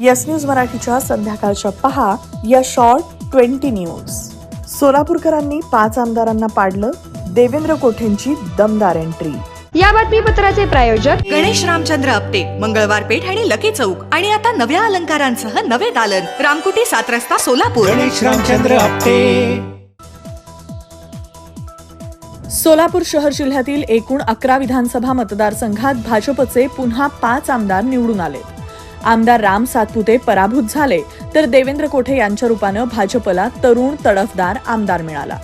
Yes news मराठीच्या संध्याकाळच्या पहा या शॉर्ट ट्वेंटी न्यूज. सोलापूरकरांनी पाच आमदारांना पाडलं देवेंद्र कोठेंची दमदार एंट्री या बातमीपत्राचे प्रायोजक गणेश रामचंद्र आपटे मंगळवार पेठ आणि लकी चौक आणि आता नव्या अलंकारांसह नवे दालन. रामकुटी सात रस्ता सोलापूर. गणेश रामचंद्र आपटे. सोलापूर शहर जिल्ह्यातील एकूण अकरा विधानसभा मतदारसंघात भाजपचे पुन्हा पाच आमदार निवडून आले. आमदार राम सातपुते पराभूत झाले तर देवेंद्र कोठे यांच्या रूपानं भाजपला तरुण तडफदार आमदार मिळाला.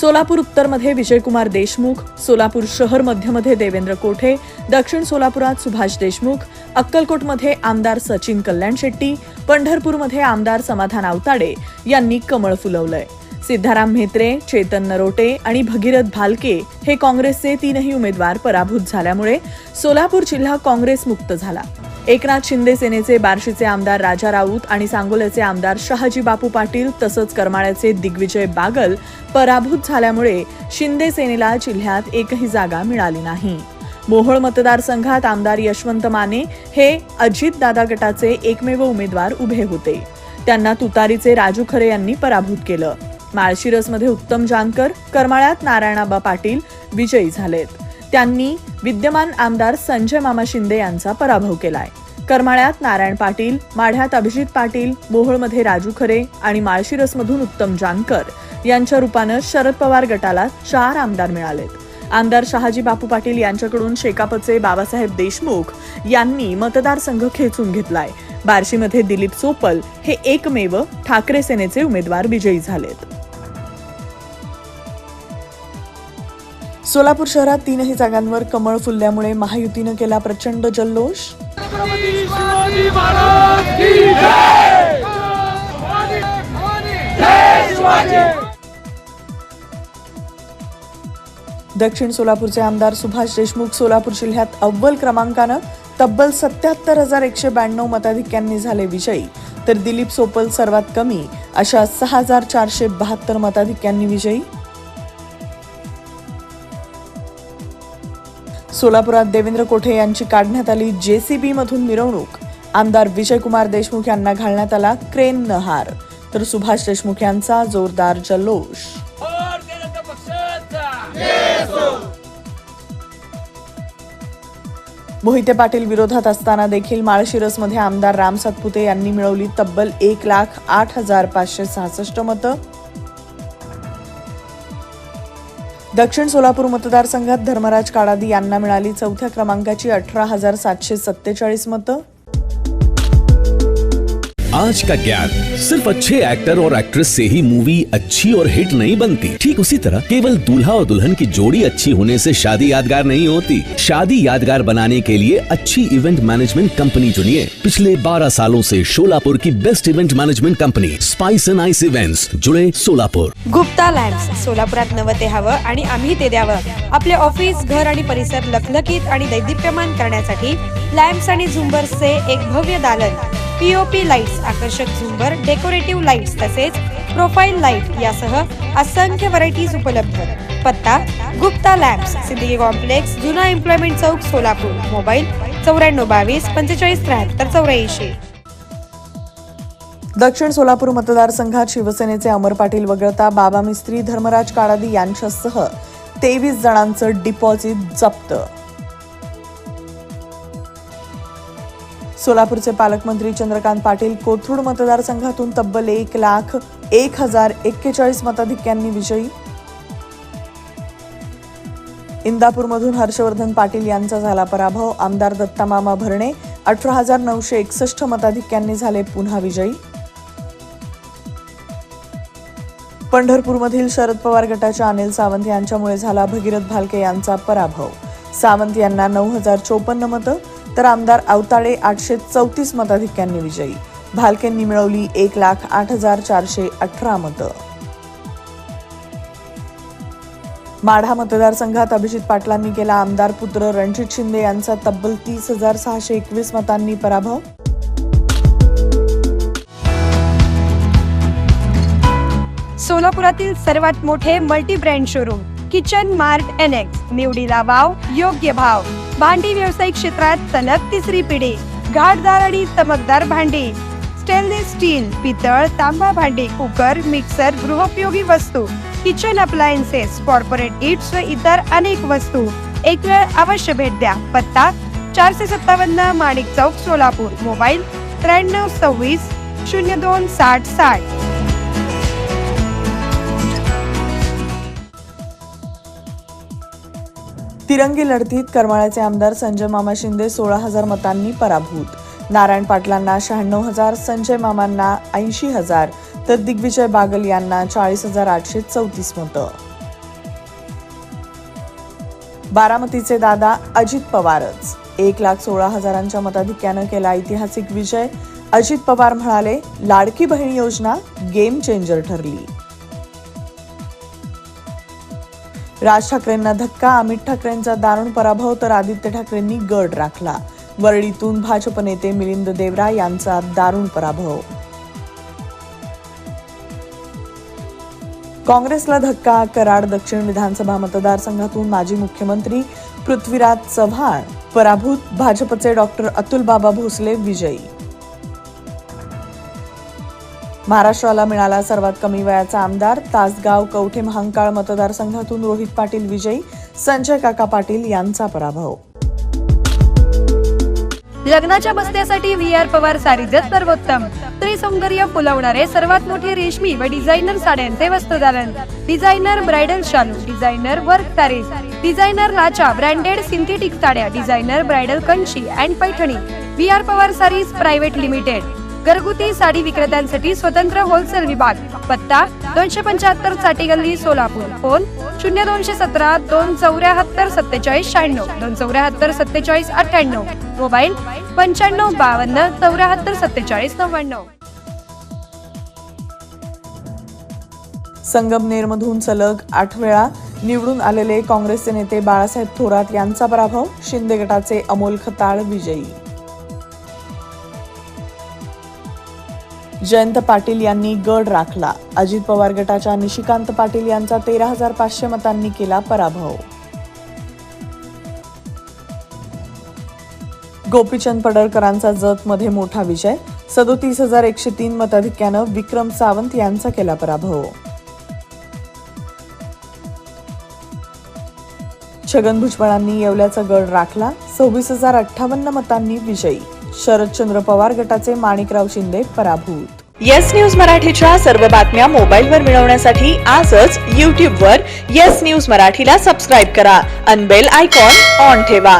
सोलापूर उत्तरमध्ये विजयकुमार देशमुख सोलापूर शहर मध्यमध्ये देवेंद्र कोठे दक्षिण सोलापुरात सुभाष देशमुख अक्कलकोटमध्ये आमदार सचिन कल्याण शेट्टी पंढरपूरमध्ये आमदार समाधान आवताडे यांनी कमळ फुलवलंय. सिद्धाराम म्हेत्रे चेतन नरोटे आणि भगीरथ भालके हे काँग्रेसचे तीनही उमेदवार पराभूत झाल्यामुळे सोलापूर जिल्हा काँग्रेस मुक्त झाला. एकनाथ शिंदे सेनेचे बार्शीचे आमदार राजा राऊत आणि सांगोल्याचे आमदार शहाजी बापू पाटील तसंच करमाळ्याचे दिग्विजय बागल पराभूत झाल्यामुळे शिंदे सेनेला जिल्ह्यात एकही जागा मिळाली नाही. मोहोळ मतदारसंघात आमदार यशवंत माने हे अजितदादा गटाचे एकमेव उमेदवार उभे होते. त्यांना तुतारीचे राजू खरे यांनी पराभूत केलं. माळशिरसमध्ये उत्तम जानकर करमाळ्यात नारायणाबा पाटील विजयी झालेत. त्यांनी विद्यमान आमदार संजय मामा शिंदे यांचा पराभव केलाय. करमाळ्यात नारायण पाटील माढ्यात अभिजित पाटील मोहोळमध्ये राजू खरे आणि माळशिरसमधून उत्तम जानकर यांच्या रूपानं शरद पवार गटाला चार आमदार मिळालेत. आमदार शहाजी बापू पाटील यांच्याकडून शेकापचे बाबासाहेब देशमुख यांनी मतदारसंघ खेचून घेतलाय. बार्शीमध्ये दिलीप सोपल हे एकमेव ठाकरे सेनेचे उमेदवार विजयी झालेत. सोलापूर शहरात तीनही जागांवर कमळ फुलल्यामुळे महायुतीनं केला प्रचंड जल्लोष. दक्षिण सोलापूरचे आमदार सुभाष देशमुख सोलापूर जिल्ह्यात अव्वल क्रमांकानं तब्बल सत्याहत्तर हजार एकशे ब्याण्णव मताधिक्यांनी झाले विजयी. तर दिलीप सोपल सर्वात कमी अशा सहा हजार चारशे बहात्तर मताधिक्यांनी विजयी. सोलापुरात देवेंद्र कोठे यांची काढण्यात आली जेसीबीमधून मिरवणूक. आमदार विजयकुमार देशमुख यांना घालण्यात आला क्रेन नहार. तर सुभाष देशमुख यांचा जोरदार जल्लोष. मोहिते पाटील विरोधात असताना देखील माळशिरसमध्ये आमदार राम सातपुते यांनी मिळवली तब्बल एक लाख आठ हजार पाचशे सहासष्ट मतं. दक्षिण सोलापूर मतदारसंघात धर्मराज काडादी यांना मिळाली चौथ्या क्रमांकाची अठरा हजार सातशे सत्तेचाळीस मतं. आज का ज्ञान सिर्फ़ अच्छे एक्टर और एक्ट्रेस से ही मूवी अच्छी और हिट नहीं बनती। ठीक उसी तरह केवल दूल्हा और दुल्हन की जोड़ी अच्छी होने से शादी यादगार नहीं होती। शादी यादगार बनाने के लिए अच्छी इवेंट मैनेजमेंट कंपनी चुनिए। पिछले 12 सालों से शोलापुर की best event management company spice and ice events जुड़े सोलापुर गुप्ता लॅम्प्स सोलापुरात नवं ते आणि आम्ही ते द्यावं. आपले ऑफ़िस घर आणि परिसर लखलखीत आणि दैदिप्यमान करण्यासाठी लॅम्प्स आणि एक भव्य दालन. पीओपी लाईट्स आकर्षक झुंबर डेकोरेटिव्ह लाईट्स तसेच प्रोफाईल लाइट यासह असंख्य व्हरायटीज उपलब्ध. पत्ता गुप्ता लॅम्प्स सिद्दीकी कॉम्प्लेक्स जुना एम्प्लॉयमेंट चौक सोलापूर. मोबाईल चौऱ्याण्णव बावीस पंचेचाळीस त्र्याहत्तर चौऱ्याऐंशी. दक्षिण सोलापूर मतदारसंघात शिवसेनेचे अमर पाटील वगळता बाबा मिस्त्री धर्मराज काळादी यांच्यासह तेवीस जणांचं डिपॉझिट जप्त. सोलापूरचे पालकमंत्री चंद्रकांत पाटील कोथरूड मतदारसंघातून तब्बल एक लाख एक हजार एक्केचाळीस मताधिक्यांनी विजयी. इंदापूरमधून हर्षवर्धन पाटील यांचा झाला पराभव. आमदार दत्तामामा भरणे अठरा हजार नऊशे एकसष्ट मताधिक्यांनी झाले पुन्हा विजयी. पंढरपूरमधील शरद पवार गटाच्या अनिल सावंत यांच्यामुळे झाला भगीरथ भालके यांचा पराभव. सावंत यांना नऊ हजार चोपन्न मतं तर आमदार अवताळे आठशे चौतीस मताधिक्यांनी विजयी. भालकेंनी मिळवली एक लाख आठ हजार चारशे अठरा मतं. माढा मतदारसंघात अभिजित पाटलांनी केला आमदार पुत्र रणजित शिंदे यांचा तब्बल तीस हजार सहाशे एकवीस मतांनी पराभव. सोलापुरातील सर्वात मोठे multi brand showroom kitchen mart N X निवडीला वाव योग्य भाव. भांडी व्यावसायिक क्षेत्रात सलग तिसरी पिढी घाटदार आणि चमकदार भांडी. स्टेनलेस स्टील पितळ तांबा भांडी कुकर मिक्सर गृहोपयोगी वस्तू किचन अप्लायन्सेस कॉर्पोरेट इट्स व इतर अनेक वस्तू. एक वेळ अवश्य भेट द्या. पत्ता चारशे सत्तावन्न माणिक चौक सोलापूर. मोबाईल त्र्याण्णव सव्वीस शून्य दोन साठ साठ. तिरंगी लढतीत करमाळ्याचे आमदार संजय मामा शिंदे सोळा हजार मतांनी पराभूत. नारायण पाटलांना शहाण्णव हजार संजय मामांना ऐंशी हजार तर दिग्विजय बागल यांना चाळीस हजार आठशे चौतीस मतं. बारामतीचे दादा अजित पवारच. एक लाख सोळा हजारांच्या मताधिक्यानं केला ऐतिहासिक विजय. अजित पवार म्हणाले लाडकी बहीण योजना गेम चेंजर ठरली. राज ठाकरेंना धक्का अमित ठाकरेंचा दारुण पराभव तर आदित्य ठाकरेंनी गड राखला. वरळीतून भाजप नेते मिलिंद देवरा यांचा दारुण पराभव. काँग्रेसला धक्का कराड दक्षिण विधानसभा मतदारसंघातून माजी मुख्यमंत्री पृथ्वीराज चव्हाण. पराभूत भाजपचे डॉक्टर अतुल बाबा भोसले विजयी. महाराष्ट्राला मिळाला सर्वात कमी वयाचा आमदार तासगाव कवठे महांकाळ मतदारसंघातून रोहित पाटील विजयी संजय काका पाटील यांचा पराभव. लग्नाच्या बस्त्यासाठी व्ही आर पवार सारीजत सर्वोत्तम. स्त्री सौंदर्य फुलवणारे सर्वात मोठे रेशमी व डिझायनर साड्यांचे वस्त्रदालन डिझायनर ब्रायडल शालू डिझायनर वर्क सारीज डिझायनर लाचा ब्रँडेड सिंथेटिक साड्या designer bridal Kanchi and Paithani. V R Pawar saris private limited. घरगुती साडी विक्रेत्यांसाठी स्वतंत्र होलसेल विभाग. पत्ता दोनशे पंच्याहत्तरसाठी गल्ली सोलापूर. फोन शून्य दोनशे सतरा दोन चौऱ्याहत्तर सत्तेचाळीस शहाण्णव. दोन चौऱ्याहत्तर सत्तेचाळीस अठ्ठ्याण्णव. मोबाईल पंच्याण्णव बावन्न चौऱ्याहत्तर सत्तेचाळीस नव्याण्णव. संगमनेरमधून सलग आठ वेळा निवडून आलेले काँग्रेसचे नेते बाळासाहेब थोरात यांचा पराभव शिंदे गटाचे अमोल खताळ विजयी. जयंत पाटील यांनी गड राखला. अजित पवार गटाच्या निशिकांत पाटील यांचा तेरा हजार पाचशे मतांनी केला पराभव. गोपीचंद पडळकरांचा जतमध्ये मोठा विजय. सदोतीस हजार एकशे तीन मताधिक्यानं विक्रम सावंत यांचा केला पराभव. छगन भुजबळांनी येवल्याचा गड राखला. सव्वीस हजार अठ्ठावन्न मतांनी विजयी. शरदचंद्र पवार गटाचे माणिकराव शिंदे पराभूत. येस न्यूज मराठीच्या सर्व बातम्या मोबाईलवर मिळवण्यासाठी आजच यूट्यूबवर येस न्यूज मराठीला सबस्क्राईब करा अनबेल आयकॉन ऑन ठेवा.